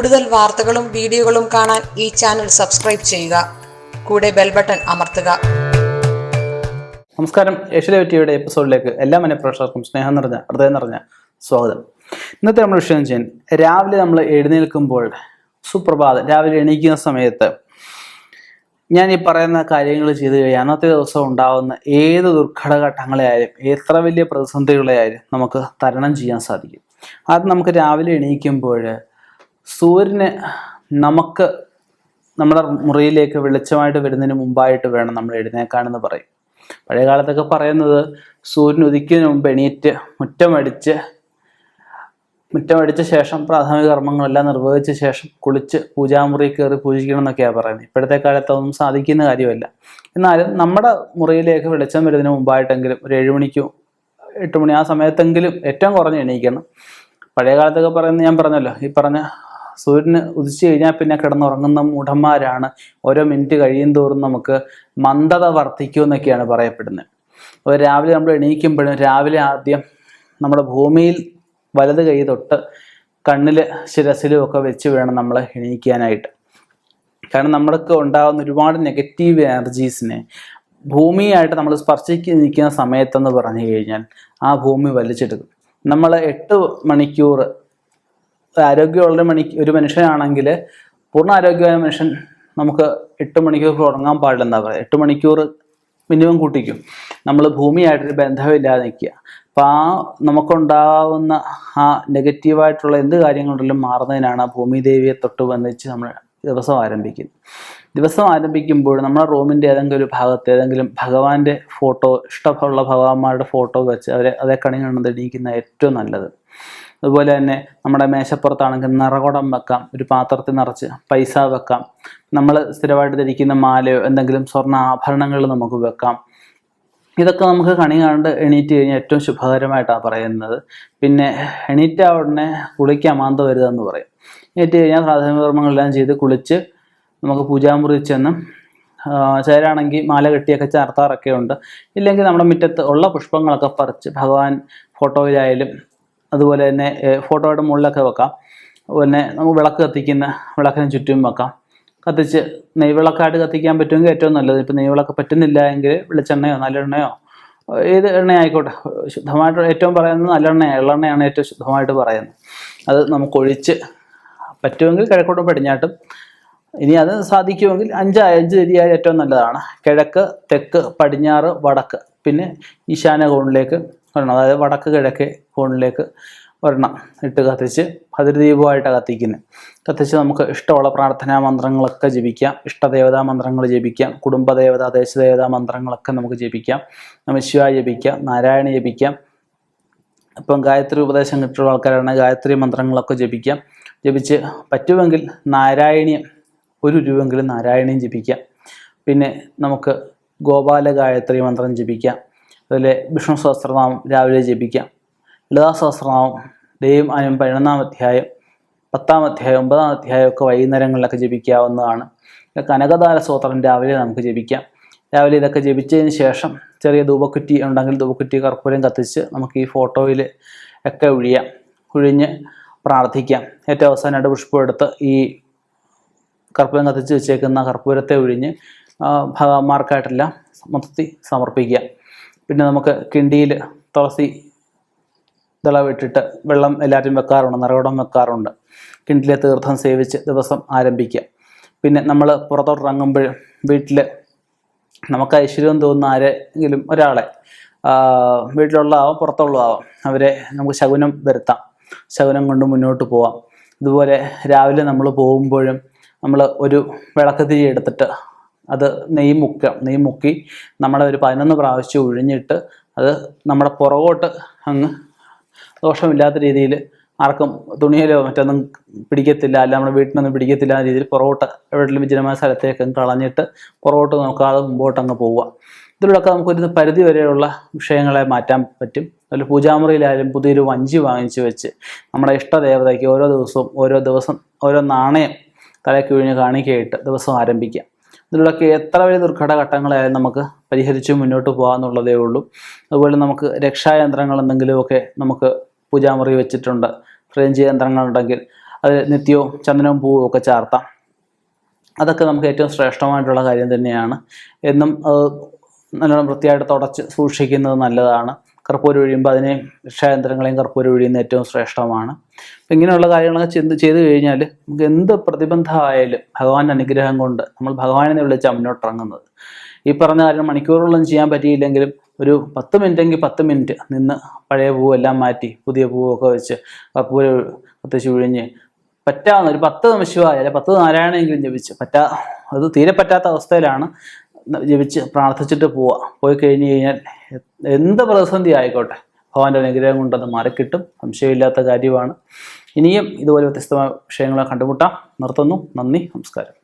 കൂടുതൽ വാർത്തകളും വീഡിയോകളും കാണാൻ ഈ ചാനൽ സബ്സ്ക്രൈബ് ചെയ്യുക. കൂടെ ബെൽ ബട്ടൺ അമർത്തുക. നമസ്കാരം. ഏഷ്യയിലെ ടിവിയുടെ എപ്പിസോഡിലേക്ക് എല്ലാ മനഃപ്രേക്ഷകർക്കും സ്നേഹം നിറഞ്ഞ ഹൃദയം നിറഞ്ഞ സ്വാഗതം. ഇന്നത്തെ നമ്മൾ വിഷയം ചെയ്യാൻ രാവിലെ നമ്മൾ എഴുന്നേൽക്കുമ്പോൾ സുപ്രഭാതം രാവിലെ എണീക്കുന്ന സമയത്ത് ഞാൻ ഈ പറയുന്ന കാര്യങ്ങൾ ചെയ്തു കഴിഞ്ഞാൽ അന്നത്തെ ദിവസം ഉണ്ടാകുന്ന ഏത് ദുർഘടഘട്ടങ്ങളെ ആയാലും എത്ര വലിയ പ്രതിസന്ധികളെ ആയാലും നമുക്ക് തരണം ചെയ്യാൻ സാധിക്കും. അത് നമുക്ക് രാവിലെ എണീക്കുമ്പോൾ സൂര്യന് നമുക്ക് നമ്മുടെ മുറിയിലേക്ക് വെളിച്ചമായിട്ട് വരുന്നതിന് മുമ്പായിട്ട് വേണം നമ്മൾ എഴുന്നേക്കാനെന്ന് പറയും. പഴയ കാലത്തൊക്കെ പറയുന്നത് സൂര്യൻ ഉദിക്കുന്നതിന് മുമ്പ് എണീറ്റ് മുറ്റമടിച്ച് മുറ്റമടിച്ച ശേഷം പ്രാഥമിക കർമ്മങ്ങളെല്ലാം നിർവഹിച്ച ശേഷം കുളിച്ച് പൂജാമുറി കയറി പൂജിക്കണം എന്നൊക്കെയാണ് പറയുന്നത്. ഇപ്പോഴത്തെ കാലത്ത് അതൊന്നും സാധിക്കുന്ന കാര്യമല്ല. എന്നാലും നമ്മുടെ മുറിയിലേക്ക് വെളിച്ചം വരുന്നതിന് മുമ്പായിട്ടെങ്കിലും ഒരു ഏഴുമണിക്കോ എട്ട് മണി ആ സമയത്തെങ്കിലും ഏറ്റവും കുറഞ്ഞ് എണീക്കണം. പഴയ കാലത്തൊക്കെ പറയുന്നത് ഞാൻ പറഞ്ഞല്ലോ ഈ പറഞ്ഞ സൂര്യന് ഉദിച്ചു കഴിഞ്ഞാൽ പിന്നെ കിടന്നുറങ്ങുന്ന മൂഢന്മാരാണ്. ഓരോ മിനിറ്റ് കഴിയും തോറും നമുക്ക് മന്ദത വർദ്ധിക്കും എന്നൊക്കെയാണ് പറയപ്പെടുന്നത്. അപ്പോൾ രാവിലെ നമ്മൾ എണീക്കുമ്പോഴും രാവിലെ ആദ്യം നമ്മുടെ ഭൂമിയിൽ വലത് കൈ തൊട്ട് കണ്ണിൽ ശിരസിലും ഒക്കെ വെച്ച് വേണം നമ്മൾ എണീക്കാനായിട്ട്. കാരണം നമ്മൾക്ക് ഉണ്ടാകുന്ന ഒരുപാട് നെഗറ്റീവ് എനർജീസിനെ ഭൂമിയായിട്ട് നമ്മൾ സ്പർശിക്ക് നിൽക്കുന്ന സമയത്തെന്ന് പറഞ്ഞു കഴിഞ്ഞാൽ ആ ഭൂമി വലിച്ചെടുക്കും. നമ്മൾ എട്ട് മണിക്കൂർ ആരോഗ്യമുള്ള മണി ഒരു മനുഷ്യനാണെങ്കിൽ പൂർണ ആരോഗ്യമായ മനുഷ്യൻ നമുക്ക് എട്ട് മണിക്കൂർ ഉറങ്ങാൻ പാടില്ല എന്താ പറയുക. എട്ട് മണിക്കൂർ മിനിമം കൂട്ടിക്കും. നമ്മൾ ഭൂമിയായിട്ടൊരു ബന്ധമില്ലാതെ നിൽക്കുക. അപ്പം ആ നമുക്കുണ്ടാവുന്ന ആ നെഗറ്റീവായിട്ടുള്ള എന്ത് കാര്യങ്ങളുണ്ടെങ്കിലും മാറുന്നതിനാണ് ആ ഭൂമിദേവിയെ തൊട്ട് ബന്ധിച്ച് നമ്മൾ ദിവസം ആരംഭിക്കും. ദിവസം ആരംഭിക്കുമ്പോൾ നമ്മുടെ റൂമിന്റെ ഏതെങ്കിലും ഒരു ഭാഗത്ത് ഏതെങ്കിലും ഭഗവാന്റെ ഫോട്ടോ ഇഷ്ടമുള്ള ഭഗവാന്മാരുടെ ഫോട്ടോ വെച്ച് അവരെ അതേ കണി കണ്ടത് എണീക്കുന്ന ഏറ്റവും നല്ലത്. അതുപോലെ തന്നെ നമ്മുടെ മേശപ്പുറത്താണെങ്കിൽ നിറകുടം വെക്കാം ഒരു പാത്രത്തിൽ നിറച്ച് പൈസ വെക്കാം. നമ്മൾ സ്ഥിരമായിട്ട് ധരിക്കുന്ന മാലയോ എന്തെങ്കിലും സ്വർണ ആഭരണങ്ങൾ നമുക്ക് വെക്കാം. ഇതൊക്കെ നമുക്ക് കണി കണ്ട് എണീറ്റ് കഴിഞ്ഞാൽ ഏറ്റവും ശുഭകരമായിട്ടാണ് പറയുന്നത്. പിന്നെ എണീറ്റ ഉടനെ കുളിക്കാൻ മാന്ത വരുതെന്ന് പറയും. എണീറ്റ് കഴിഞ്ഞാൽ പ്രാഥമിക കർമ്മങ്ങളെല്ലാം ചെയ്ത് കുളിച്ച് നമുക്ക് പൂജാമുറി ചെന്ന് ചേരാണെങ്കിൽ മാല കെട്ടിയൊക്കെ ചേർത്താറൊക്കെ ഉണ്ട്. ഇല്ലെങ്കിൽ നമ്മുടെ മുറ്റത്ത് ഉള്ള പുഷ്പങ്ങളൊക്കെ പറിച്ച് ഭഗവാൻ ഫോട്ടോയിലായാലും അതുപോലെ തന്നെ ഫോട്ടോയുടെ മുകളിലൊക്കെ വെക്കാം. പിന്നെ നമുക്ക് വിളക്ക് കത്തിക്കുന്ന വിളക്കിന് ചുറ്റും വെക്കാം. കത്തിച്ച് നെയ്വിളക്കായിട്ട് കത്തിക്കാൻ പറ്റുമെങ്കിൽ ഏറ്റവും നല്ലത്. ഇപ്പം നെയ്വിളക്ക് പറ്റുന്നില്ല എങ്കിൽ വെളിച്ചെണ്ണയോ നല്ലെണ്ണയോ ഏത് എണ്ണ ആയിക്കോട്ടെ ശുദ്ധമായിട്ട് ഏറ്റവും പറയുന്നത് നല്ലെണ്ണയാണ് എള്ളെണ്ണയാണ് ഏറ്റവും ശുദ്ധമായിട്ട് പറയുന്നത്. അത് നമുക്ക് ഒഴിച്ച് പറ്റുമെങ്കിൽ കിഴക്കോട്ടും പടിഞ്ഞാട്ടും. ഇനി അത് സാധിക്കുമെങ്കിൽ അഞ്ച് അഞ്ച് തിരിയായി ഏറ്റവും നല്ലതാണ്. കിഴക്ക് തെക്ക് പടിഞ്ഞാറ് വടക്ക്. പിന്നെ ഈശാന കോണിലേക്ക് വരണം. അതായത് വടക്ക് കിഴക്ക് കോണിലേക്ക് ഒരെണ്ണം ഇട്ട് കത്തിച്ച് ഭദ്രദീപമായിട്ടാണ് കത്തിക്കുന്നത് കത്തിച്ച് നമുക്ക് ഇഷ്ടമുള്ള പ്രാർത്ഥനാ മന്ത്രങ്ങളൊക്കെ ജപിക്കാം. ഇഷ്ടദേവതാ മന്ത്രങ്ങൾ ജപിക്കാം. കുടുംബദേവത ദേശദേവതാ മന്ത്രങ്ങളൊക്കെ നമുക്ക് ജപിക്കാം. നമശിവായ ജപിക്കാം. നാരായണ ജപിക്കാം. ഇപ്പം ഗായത്രി ഉപദേശം കിട്ടുള്ള ആൾക്കാരാണ് ഗായത്രി മന്ത്രങ്ങളൊക്കെ ജപിക്കാം. ജപിച്ച് പറ്റുമെങ്കിൽ നാരായണീയം ഒരു രൂപെങ്കിലും നാരായണീയം ജപിക്കാം. പിന്നെ നമുക്ക് ഗോപാല ഗായത്രി മന്ത്രം ജപിക്കാം. അതുപോലെ വിഷ്ണു സഹസ്രനാമം രാവിലെ ജപിക്കാം. ലളിതാ സഹസ്രനാമം ദൈവം അനും പതിനൊന്നാം അധ്യായം പത്താം അധ്യായം ഒമ്പതാം അധ്യായം ഒക്കെ വൈകുന്നേരങ്ങളിലൊക്കെ ജപിക്കാവുന്നതാണ്. കനകദാര സ്തോത്രം രാവിലെ നമുക്ക് ജപിക്കാം. രാവിലെ ഇതൊക്കെ ജപിച്ചതിന് ശേഷം ചെറിയ ധൂപക്കുറ്റി ഉണ്ടെങ്കിൽ ധൂപക്കുറ്റി കർപ്പൂരം കത്തിച്ച് നമുക്ക് ഈ ഫോട്ടോയിൽ ഒക്കെ ഒഴിയാം. ഒഴിഞ്ഞ് പ്രാർത്ഥിക്കാം. ഏറ്റവും അവസാനമായിട്ട് പുഷ്പം എടുത്ത് ഈ കർപ്പൂരം കത്തിച്ച് വെച്ചേക്കുന്ന കർപ്പൂരത്തെ ഒഴിഞ്ഞ് ഭഗവാന്മാർക്കായിട്ടെല്ലാം മൊത്തത്തിൽ സമർപ്പിക്കുക. പിന്നെ നമുക്ക് കിണ്ടിയിൽ തുളസി തിളവിട്ടിട്ട് വെള്ളം എല്ലാവരും വെക്കാറുണ്ട് നിറകുടം വെക്കാറുണ്ട്. കിണ്ടിലെ തീർത്ഥം സേവിച്ച് ദിവസം ആരംഭിക്കുക. പിന്നെ നമ്മൾ പുറത്തോട്ട് ഇറങ്ങുമ്പോൾ വീട്ടിൽ നമുക്ക് ഐശ്വര്യം തോന്നുന്ന ആരെങ്കിലും ഒരാളെ വീട്ടിലുള്ളതാവാം വീട്ടിലുള്ള ആവാം പുറത്തുള്ള ആവാം അവരെ നമുക്ക് ശകുനം വരുത്താം. ശകുനം കൊണ്ട് മുന്നോട്ട് പോവാം. ഇതുപോലെ രാവിലെ നമ്മൾ പോകുമ്പോഴും നമ്മൾ ഒരു വിളക്കത്തിരി എടുത്തിട്ട് അത് നെയ് മുക്കാം നെയ് മുക്കി നമ്മളെ ഒരു പതിനൊന്ന് പ്രാവശ്യം ഉഴിഞ്ഞിട്ട് അത് നമ്മുടെ പുറകോട്ട് അങ്ങ് ദോഷമില്ലാത്ത രീതിയിൽ ആർക്കും തുണിയിലോ മറ്റൊന്നും പിടിക്കത്തില്ല അല്ല നമ്മുടെ വീട്ടിനൊന്നും പിടിക്കത്തില്ല എന്ന രീതിയിൽ പുറകോട്ട് എവിടെയെങ്കിലും വിജനമായ സ്ഥലത്തേക്ക് കളഞ്ഞിട്ട് പുറകോട്ട് നോക്കാതെ മുമ്പോട്ട് അങ്ങ് പോവുക ഇതിലൂടെയൊക്കെ നമുക്കൊരു പരിധി വരെയുള്ള വിഷയങ്ങളെ മാറ്റാൻ പറ്റും. അതുപോലെ പൂജാമുറിയിലായാലും പുതിയൊരു വഞ്ചി വാങ്ങിച്ചു വെച്ച് നമ്മുടെ ഇഷ്ടദേവതയ്ക്ക് ഓരോ ദിവസവും ഓരോ ദിവസം ഓരോ നാണയം തലയ്ക്ക് വിഴിഞ്ഞ് കാണിക്കയിട്ട് ദിവസം ആരംഭിക്കാം ഇതിലൂടെയൊക്കെ എത്ര വലിയ ദുർഘട ഘട്ടങ്ങളായാലും നമുക്ക് പരിഹരിച്ച് മുന്നോട്ട് പോകാമെന്നുള്ളതേ ഉള്ളൂ. അതുപോലെ നമുക്ക് രക്ഷായന്ത്രങ്ങൾ എന്തെങ്കിലുമൊക്കെ നമുക്ക് പൂജാമുറി വെച്ചിട്ടുണ്ട് ഫ്രഞ്ച് യന്ത്രങ്ങളുണ്ടെങ്കിൽ അതിൽ നിത്യവും ചന്ദനവും പൂവും ഒക്കെ ചാർത്താം. അതൊക്കെ നമുക്ക് ഏറ്റവും ശ്രേഷ്ഠമായിട്ടുള്ള കാര്യം തന്നെയാണ്. എന്നും നല്ലോണം വൃത്തിയായിട്ട് തുടച്ച് സൂക്ഷിക്കുന്നത് നല്ലതാണ്. കർപ്പൂരം ഒഴിയുമ്പോൾ അതിനെ രക്ഷായന്ത്രങ്ങളെയും കർപ്പൂരം ഏറ്റവും ശ്രേഷ്ഠമാണ്. അപ്പം ഇങ്ങനെയുള്ള കാര്യങ്ങളൊക്കെ ചിന്ത ചെയ്തു കഴിഞ്ഞാൽ നമുക്ക് എന്ത് പ്രതിബന്ധമായാലും ഭഗവാന്റെ അനുഗ്രഹം കൊണ്ട് നമ്മൾ ഭഗവാനെ വിളിച്ചാൽ മുന്നോട്ടിറങ്ങുന്നത് ഈ പറഞ്ഞ കാര്യം മണിക്കൂറുകളൊന്നും ചെയ്യാൻ പറ്റിയില്ലെങ്കിലും ഒരു പത്ത് മിനിറ്റെങ്കിൽ പത്ത് മിനിറ്റ് നിന്ന് പഴയ പൂവെല്ലാം മാറ്റി പുതിയ പൂവൊക്കെ വെച്ച് കർപ്പൂര കത്തിച്ച് ഒഴിഞ്ഞ് പറ്റാവുന്ന ഒരു പത്ത് നമശിവായ അല്ലെ പത്ത് നാരായണമെങ്കിലും ജപിച്ച് പറ്റാ അത് തീരെ പറ്റാത്ത അവസ്ഥയിലാണ് ജപിച്ച് പ്രാർത്ഥിച്ചിട്ട് പോവുക പോയി കഴിഞ്ഞ് കഴിഞ്ഞാൽ എന്ത് പ്രതിസന്ധി ആയിക്കോട്ടെ. ഭഗവാന്റെ അനുഗ്രഹം കൊണ്ടത് മറക്കിട്ടും. സംശയമില്ലാത്ത കാര്യമാണ്. ഇനിയും ഇതുപോലെ വ്യത്യസ്തമായ വിഷയങ്ങളെ കണ്ടുമുട്ടാം. നിർത്തുന്നു. നന്ദി. നമസ്കാരം.